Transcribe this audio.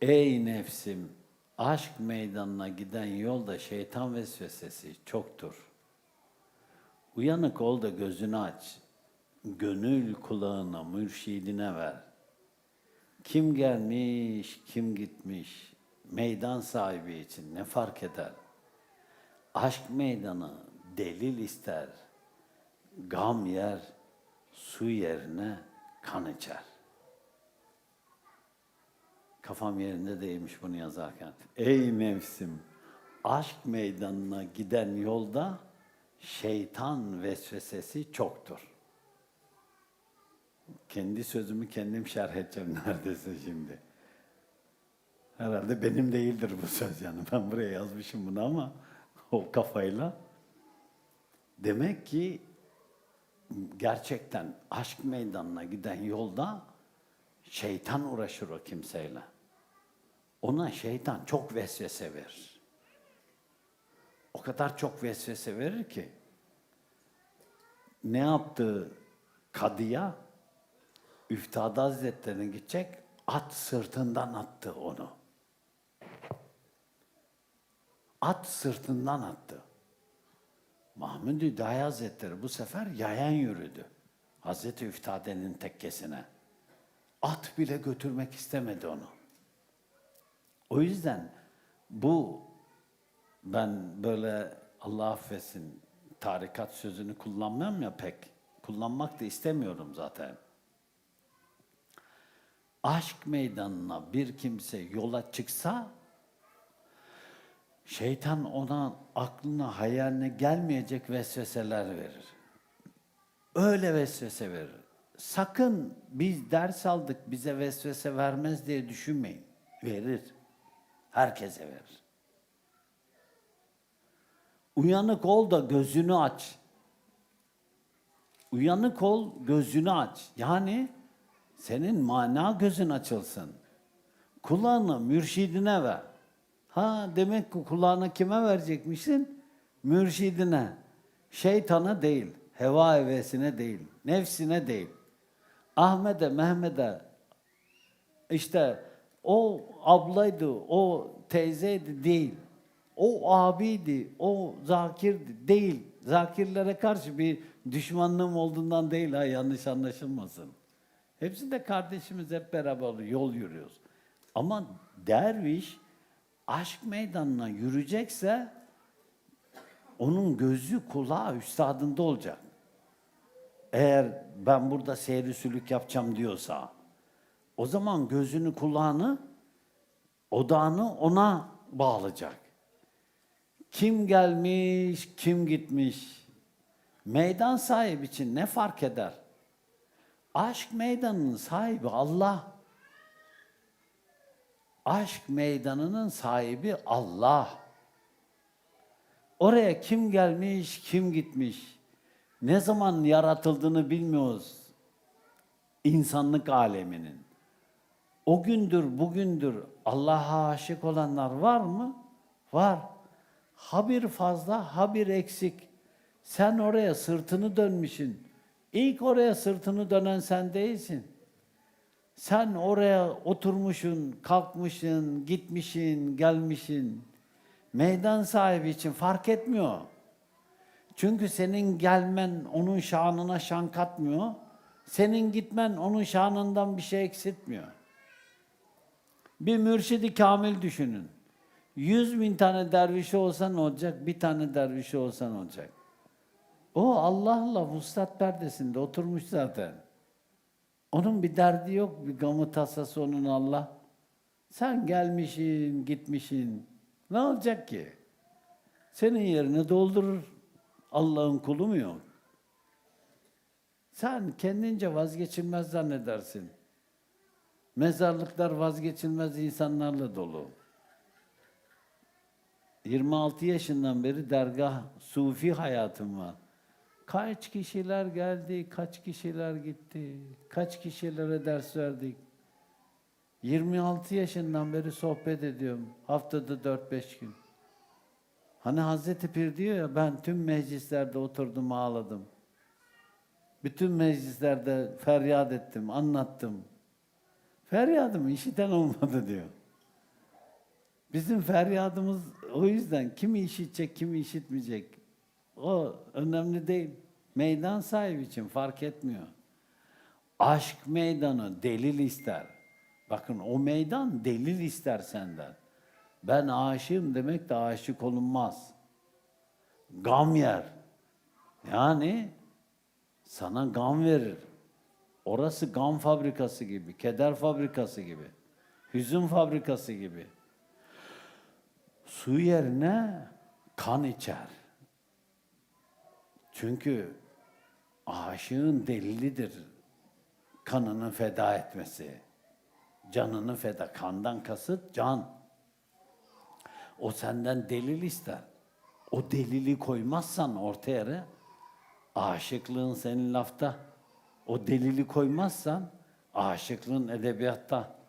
Ey nefsim, aşk meydanına giden yolda şeytan vesvesesi çoktur. Uyanık ol da gözünü aç, gönül kulağına mürşidine ver. Kim gelmiş, kim gitmiş, meydan sahibi için ne fark eder? Aşk meydanı delil ister, gam yer, su yerine kan içer. Kafam yerinde değilmiş bunu yazarken. Ey mevsim, aşk meydanına giden yolda şeytan vesvesesi çoktur. Kendi sözümü kendim şerh edeceğim neredeyse şimdi. Herhalde benim değildir bu söz yani. Ben buraya yazmışım bunu ama o kafayla. Demek ki gerçekten aşk meydanına giden yolda şeytan uğraşır o kimseyle. Ona şeytan çok vesvese verir. O kadar çok vesvese verir ki ne yaptı kadıya? Üftade Hazretleri'ne gidecek, at sırtından attı onu. At sırtından attı. Mahmud Hüdayi Hazretleri bu sefer yayan yürüdü. Hazreti Üftade'nin tekkesine. At bile götürmek istemedi onu. O yüzden bu ben böyle Allah affetsin tarikat sözünü kullanmam ya pek. Kullanmak da istemiyorum zaten. Aşk meydanına bir kimse yola çıksa şeytan ona aklına hayaline gelmeyecek vesveseler verir. Öyle vesvese verir. Sakın biz ders aldık bize vesvese vermez diye düşünmeyin. Verir. Herkese verir. Uyanık ol da gözünü aç. Uyanık ol, gözünü aç. Yani senin mana gözün açılsın. Kulağını mürşidine ver. Ha demek ki kulağını kime verecekmişsin? Mürşidine. Şeytana değil, heva hevesine değil, nefsine değil. Ahmet'e, Mehmet'e işte o ablaydı, o teyzeydi değil. O abiydi, o zakirdi değil. Zakirlere karşı bir düşmanlığım olduğundan değil ha yanlış anlaşılmasın. Hepsi de kardeşimiz hep beraber yol yürüyoruz. Ama derviş aşk meydanına yürüyecekse onun gözü kulağı üstadında olacak. Eğer ben burada seyri sülük yapacağım diyorsa o zaman gözünü kulağını odağını ona bağlayacak. Kim gelmiş, kim gitmiş. Meydan sahibi için ne fark eder? Aşk meydanının sahibi Allah. Aşk meydanının sahibi Allah. Oraya kim gelmiş, kim gitmiş. Ne zaman yaratıldığını bilmiyoruz. İnsanlık aleminin. O gündür, bugündür Allah'a aşık olanlar var mı? Var. Ha bir fazla, ha bir eksik. Sen oraya sırtını dönmüşsün. İlk oraya sırtını dönen sen değilsin. Sen oraya oturmuşsun, kalkmışsın, gitmişsin, gelmişsin. Meydan sahibi için fark etmiyor. Çünkü senin gelmen onun şanına şan katmıyor. Senin gitmen onun şanından bir şey eksiltmiyor. Bir mürşidi kamil düşünün. Yüz bin tane dervişi olsa ne olacak? Bir tane dervişi olsa ne olacak? O Allah'la vuslat perdesinde oturmuş zaten. Onun bir derdi yok, bir gamı tasası onun Allah. Sen gelmişsin, gitmişsin. Ne olacak ki? Senin yerini doldurur. Allah'ın kulu mu yok? Sen kendince vazgeçilmez zannedersin. Mezarlıklar vazgeçilmez insanlarla dolu. 26 yaşından beri dergah, sufi hayatım var. Kaç kişiler geldi, kaç kişiler gitti, kaç kişilere ders verdik. 26 yaşından beri sohbet ediyorum. Haftada 4-5 gün. Hani Hazreti Pir diyor ya ben tüm meclislerde oturdum ağladım. Bütün meclislerde feryat ettim, anlattım. Feryadımı işiten olmadı diyor. Bizim feryadımız o yüzden kimi işitecek, kimi işitmeyecek. O önemli değil. Meydan sahibi için fark etmiyor. Aşk meydanı delil ister. Bakın o meydan delil ister senden. Ben aşığım demek de aşık olunmaz. Gam yer. Yani sana gam verir. Orası gam fabrikası gibi, keder fabrikası gibi, hüzün fabrikası gibi. Su yerine kan içer. Çünkü aşığın delilidir kanını feda etmesi. Canını feda, kandan kasıt can. O senden delil ister. O delili koymazsan ortaya aşıklığın senin lafta. O delili koymazsan aşıklığın edebiyatta.